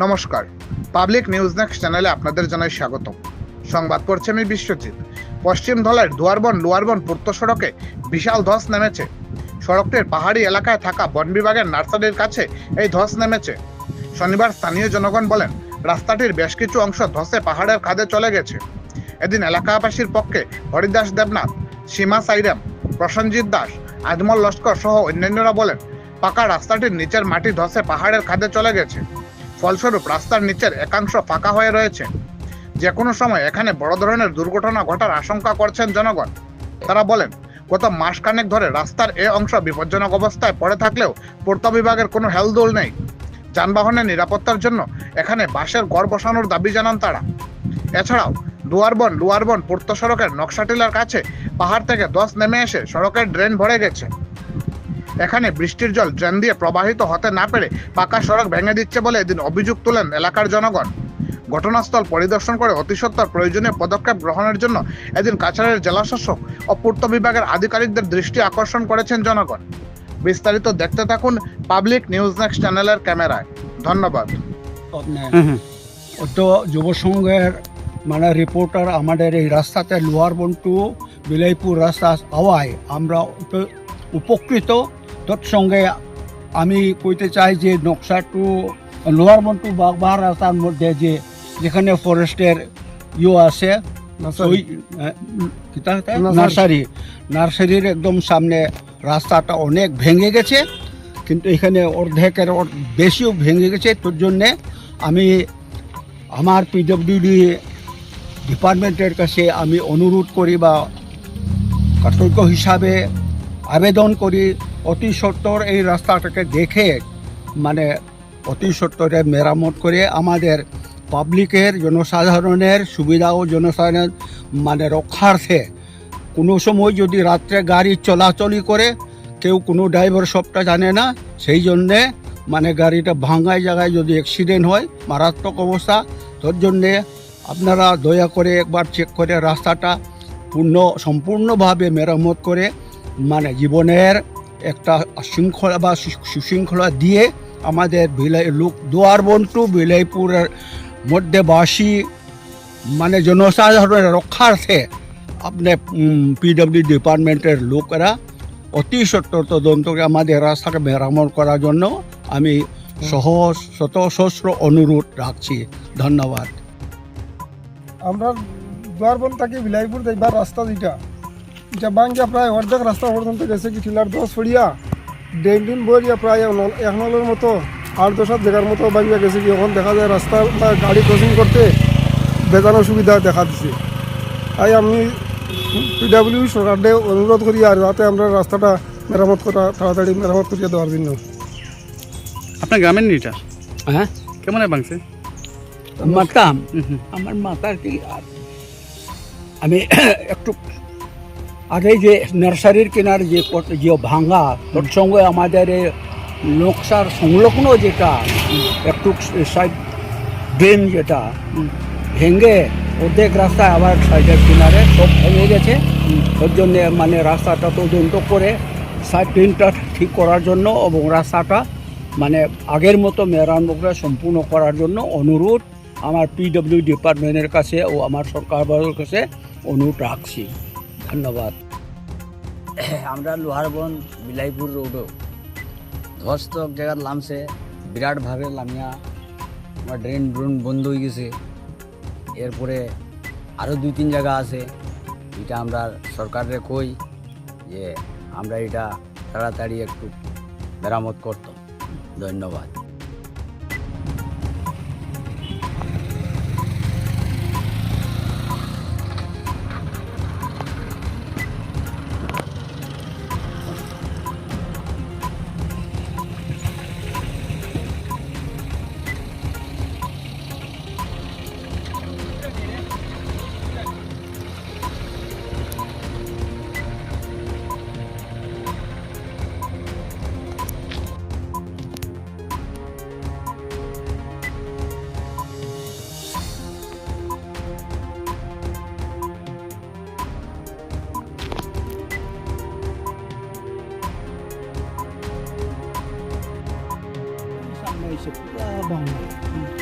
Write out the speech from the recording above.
নমস্কার। Public news next চ্যানেলে আপনাদের জানাই স্বাগত সংবাদ পড়ছে আমি বিশ্বজিৎ। পশ্চিম ধলের দুয়ারবন, লোয়ারবন পূর্ত সড়কে বিশাল ধস নেমেছে। সড়কটির পাহাড়ি এলাকায় থাকা বন বিভাগের নার্সারির কাছে এই ধস নেমেছে। শনিবার স্থানীয় জনগণ বলেন, রাস্তাটির বেশ কিছু অংশ ধসে পাহাড়ের খাদে চলে গেছে। এদিন এলাকাবাসীর পক্ষে হরিদাস দেবনাথ, সীমা সাইরাম প্রসঞ্জিৎ দাস, আজমল লস্কর সহ অন্যান্যরা বলেন, পাকা রাস্তাটির নিচের মাটি ধসে পাহাড়ের খাদে চলে গেছে। ফলস্বরূপ রাস্তার নিচের একাংশ ফাঁকা হয়ে রয়েছে। যে কোনো সময় এখানে বড় ধরনের দুর্ঘটনা ঘটার আশঙ্কা করছেন জনগণ। তারা বলেন, গত মাসখানেক ধরে রাস্তার এ অংশ বিপজ্জনক অবস্থায় পড়ে থাকলেও পূর্ত বিভাগের কোনো হেলদোল নেই। যানবাহনের নিরাপত্তার জন্য এখানে বাসের ঘর বসানোর দাবি জানান তারা। এছাড়াও দুয়ারবন লুয়ারবন পূর্ত সড়কের নকশাটিলার কাছে পাহাড় থেকে দশ নেমে এসে সড়কের ড্রেন ভরে গেছে। এখানে বৃষ্টির জল ড্রেন দিয়ে প্রবাহিত হতে না পেরে পাকা সড়ক ভেঙে দিচ্ছে বলে এদিন অভিযোগ তোলেন এলাকার জনগণ। ঘটনাস্থল পরিদর্শন করে অতিসত্বর প্রয়োজনীয় পদক্ষেপ গ্রহণের জন্য এদিন কাছাড়ের জেলাশাসক ও পূর্ত বিভাগের আধিকারিকদের দৃষ্টি আকর্ষণ করেছেন জনগণ। বিস্তারিত দেখতে থাকুন পাবলিক নিউজ নেক্সট চ্যানেলের ক্যামেরায়। ধন্যবাদ। তো যুব সংঘের মানে রিপোর্টার আমাদের এই রাস্তাতে লোহার বন্টু, বিলাইপুর রাস্তা হওয়ায় আমরা উপ- উপকৃত। তৎসঙ্গে আমি কইতে চাই যে নকশা টু লোহার বন্টু বাগবাহার রাস্তার মধ্যে যে যেখানে ফরেস্টের ইয়ে আছে? নার্সারি। নার্সারির একদম সামনে রাস্তাটা অনেক ভেঙে গেছে কিন্তু এখানে অর্ধেকের অর- বেশিও ভেঙে গেছে। তোর জন্যে আমি আমার পিডব্লিউডি ডিপার্টমেন্টের কাছে আমি অনুরোধ করি বা কর্তব্য হিসাবে আবেদন করি, অতি সত্বর এই রাস্তাটাকে দেখে মানে অতি সত্বরে মেরামত করে আমাদের পাবলিকের, জনসাধারণের সুবিধা ও জনসাধারণের মানে রক্ষার্থে কোনো সময় যদি রাত্রে গাড়ি চলাচলই করে, কেউ কোনো ড্রাইভার সবটা জানে না, সেই জন্যে মানে গাড়িটা ভাঙায় জায়গায় যদি অ্যাক্সিডেন্ট হয়, মারাত্মক অবস্থা, তোর জন্যে আপনারা দয়া করে একবার চেক করে রাস্তাটা পূর্ণ, সম্পূর্ণভাবে মেরামত করে মানে জীবনের একটা শৃঙ্খলা বা সুশৃঙ্খলা দিয়ে আমাদের বিলাই লোক দুয়ার বন্টু বিলাইপুরের মধ্যে বাসী মানে জনসাধারণের রক্ষার্থে আপনি পিডব্লিউ ডিপার্টমেন্টের লোকেরা অতি সত্তর তদন্ত করে আমাদের রাস্তাকে মেরামত করার জন্য আমি সহজ শত সহস্র অনুরোধ রাখছি। ধন্যবাদ। আমরা দুয়ারবন থেকে বিলাইপুর যাইবার রাস্তা যেটা এটা বাঙ্গিয়া প্রায় অর্ধেক রাস্তা পর্যন্ত গেছে কি টিলার দশ ফড়িয়া ডিন বইয়া প্রায় এক নলের মতো আট দশ হাত জায়গার মতো বাঙ্গিয়া গেছে কি এখন দেখা যায় রাস্তা বা গাড়ি ক্রসিং করতে বেজার সুবিধা দেখা দিছে তাই আমি পিডাব্লিউ সরকারকে অনুরোধ করি আর যাতে আমরা রাস্তাটা মেরামত করা তাড়াতাড়ি মেরামত করিয়া দেওয়ার জন্য আপনার গ্রামের নিটা হ্যাঁ কেমন ভাঙছে মাতাম আমার মাথার কি আমি একটু আগে যে নার্সারির কেনার যে যে ভাঙা, তোর সঙ্গে আমাদের এই নকশার সংলগ্ন যেটা, একটু সাইড ড্রেন যেটা, ভেঙে অর্ধেক রাস্তায় আবার সাইডের কিনারে সব ভেঙে গেছে। ওর জন্য মানে রাস্তাটা তদন্ত করে সাইড ড্রেনটা ঠিক করার জন্য এবং রাস্তাটা মানে আগের মতো মেরামত করে সম্পূর্ণ করার জন্য অনুরোধ আমার পিডব্লিউ ডিপার্টমেন্টের কাছে ও আমার সরকার কাছে অনুরোধ রাখছি। ধন্যবাদ। আমরা লোহারবন বিলাইপুর রোডও। ধস্ত এক জায়গাত লামছে বিরাটভাবে লামিয়া আমার ড্রেন ড্রোন বন্ধ হয়ে গেছে। এরপরে আরও দুই তিন জায়গা আছে, এটা আমরা সরকারে কই যে আমরা এটা তাড়াতাড়ি একটু মেরামত করতাম। ধন্যবাদ। 放了嗯。